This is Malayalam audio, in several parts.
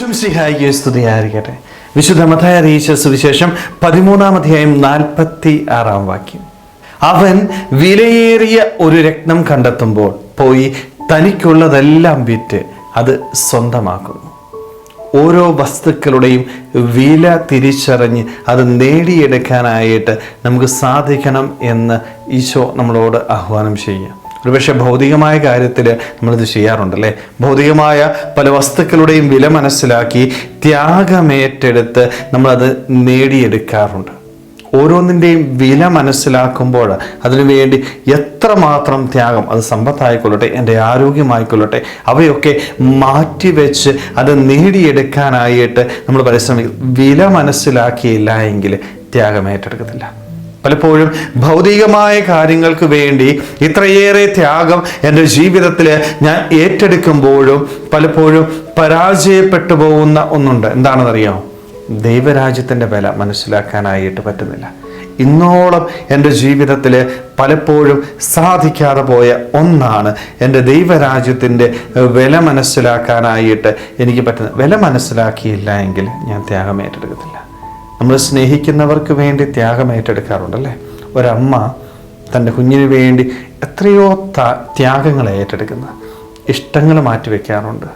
ഈശ്വംസിഹായിക്ക് സ്തുതിയായിരിക്കട്ടെ. വിശുദ്ധ മതായ അറിയിച്ച സുവിശേഷം പതിമൂന്നാം അധ്യായം നാൽപ്പത്തി ആറാം വാക്യം. അവൻ വിലയേറിയ ഒരു രത്നം കണ്ടെത്തുമ്പോൾ പോയി തനിക്കുള്ളതെല്ലാം വിറ്റ് അത് സ്വന്തമാക്കുന്നു. ഓരോ വസ്തുക്കളുടെയും വില തിരിച്ചറിഞ്ഞ് അത് നേടിയെടുക്കാനായിട്ട് നമുക്ക് സാധിക്കണം എന്ന് ഈശോ നമ്മളോട് ആഹ്വാനം ചെയ്യുക. ഒരുപക്ഷെ ഭൗതികമായ കാര്യത്തിൽ നമ്മളിത് ചെയ്യാറുണ്ടല്ലേ? ഭൗതികമായ പല വസ്തുക്കളുടെയും വില മനസ്സിലാക്കി ത്യാഗമേറ്റെടുത്ത് നമ്മളത് നേടിയെടുക്കാറുണ്ട്. ഓരോന്നിന്റെയും വില മനസ്സിലാക്കുമ്പോൾ അതിനുവേണ്ടി എത്രമാത്രം ത്യാഗം അത് സമ്പത്തായിക്കൊള്ളട്ടെ എന്റെ ആരോഗ്യമായിക്കൊള്ളട്ടെ അവയൊക്കെ മാറ്റിവെച്ച് അത് നേടിയെടുക്കാനായിട്ട് നമ്മൾ പരിശ്രമിക്കും. വില മനസ്സിലാക്കിയില്ല എങ്കിൽ ത്യാഗം ഏറ്റെടുക്കത്തില്ല. പലപ്പോഴും ഭൗതികമായ കാര്യങ്ങൾക്ക് വേണ്ടി ഇത്രയേറെ ത്യാഗം എന്റെ ജീവിതത്തിൽ ഞാൻ ഏറ്റെടുക്കുമ്പോഴും പലപ്പോഴും പരാജയപ്പെട്ടു പോകുന്ന ഒന്നുണ്ട്. എന്താണെന്നറിയാമോ ദൈവരാജ്യത്തിന്റെ വില മനസ്സിലാക്കാനായിട്ട് പറ്റുന്നില്ല. ഇന്നോളം എന്റെ ജീവിതത്തിൽ പലപ്പോഴും സാധിക്കാതെ പോയ ഒന്നാണ് എന്റെ ദൈവരാജ്യത്തിന്റെ വില മനസ്സിലാക്കാനായിട്ട് എനിക്ക് പറ്റുന്നത് വില മനസ്സിലാക്കിയില്ല എങ്കിൽ ഞാൻ ത്യാഗം ഏറ്റെടുക്കത്തില്ല. നമ്മൾ സ്നേഹിക്കുന്നവർക്ക് വേണ്ടി ത്യാഗം ഏറ്റെടുക്കാറുണ്ടല്ലേ? ഒരമ്മ തന്റെ കുഞ്ഞിന് വേണ്ടി എത്രയോ ത്യാഗങ്ങൾ ഏറ്റെടുക്കുന്നത് ഇഷ്ടങ്ങൾ മാറ്റിവെക്കാറുണ്ട്.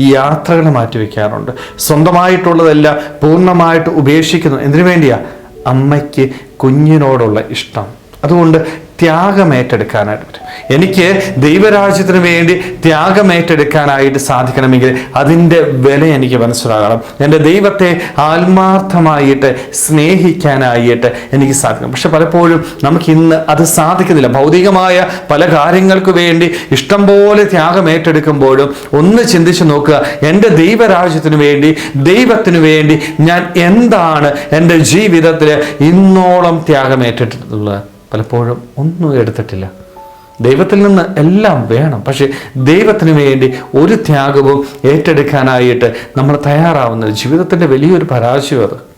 യാത്രകൾ മാറ്റിവെക്കാറുണ്ട്. സ്വന്തമായിട്ടുള്ളതെല്ലാം പൂർണമായിട്ട് ഉപേക്ഷിക്കുന്നു. എന്തിനു വേണ്ടിയാ? അമ്മയ്ക്ക് കുഞ്ഞിനോടുള്ള ഇഷ്ടം. അതുകൊണ്ട് ത്യാഗമേറ്റെടുക്കാനായിട്ട് പറ്റും. എനിക്ക് ദൈവരാജ്യത്തിന് വേണ്ടി ത്യാഗം ഏറ്റെടുക്കാനായിട്ട് സാധിക്കണമെങ്കിൽ അതിന്റെ വില എനിക്ക് മനസ്സിലാകണം. എന്റെ ദൈവത്തെ ആത്മാർത്ഥമായിട്ട് സ്നേഹിക്കാനായിട്ട് എനിക്ക് സാധിക്കണം. പക്ഷെ പലപ്പോഴും നമുക്ക് ഇന്ന് അത് സാധിക്കുന്നില്ല. ഭൗതികമായ പല കാര്യങ്ങൾക്ക് വേണ്ടി ഇഷ്ടം പോലെ ത്യാഗം ഏറ്റെടുക്കുമ്പോഴും ഒന്ന് ചിന്തിച്ചു നോക്കുക എന്റെ ദൈവരാജ്യത്തിന് വേണ്ടി ദൈവത്തിന് വേണ്ടി ഞാൻ എന്താണ് എന്റെ ജീവിതത്തിൽ ഇന്നോളം ത്യാഗം ത്യാഗമേറ്റിട്ടുള്ളത് പലപ്പോഴും ഒന്നും എടുത്തിട്ടില്ല. ദൈവത്തിൽ നിന്ന് എല്ലാം വേണം. പക്ഷേ ദൈവത്തിന് വേണ്ടി ഒരു ത്യാഗവും ഏറ്റെടുക്കാനായിട്ട് നമ്മൾ തയ്യാറാവുന്ന ജീവിതത്തിന്റെ വലിയൊരു പരാജയം അത്.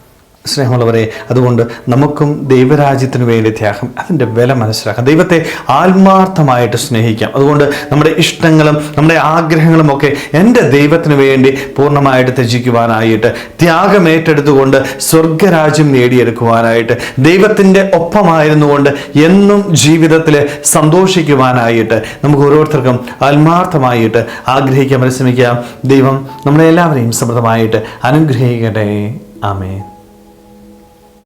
സ്നേഹമുള്ളവരെ അതുകൊണ്ട് നമുക്കും ദൈവരാജ്യത്തിന് വേണ്ടി ത്യാഗം അതിന്റെ വില മനസ്സിലാക്കാം. ദൈവത്തെ ആത്മാർത്ഥമായിട്ട് സ്നേഹിക്കാം. അതുകൊണ്ട് നമ്മുടെ ഇഷ്ടങ്ങളും നമ്മുടെ ആഗ്രഹങ്ങളും ഒക്കെ എന്റെ ദൈവത്തിന് വേണ്ടി പൂർണമായിട്ട് ത്യജിക്കുവാനായിട്ട് ത്യാഗം ഏറ്റെടുത്തുകൊണ്ട് സ്വർഗരാജ്യം നേടിയെടുക്കുവാനായിട്ട് ദൈവത്തിന്റെ ഒപ്പമായിരുന്നുകൊണ്ട് എന്നും ജീവിതത്തിൽ സന്തോഷിക്കുവാനായിട്ട് നമുക്ക് ഓരോരുത്തർക്കും ആത്മാർത്ഥമായിട്ട് ആഗ്രഹിക്കാൻ പരിശ്രമിക്കാം. ദൈവം നമ്മളെ എല്ലാവരെയും സമൃദ്ധമായിട്ട് അനുഗ്രഹിക്കട്ടെ. ആമേ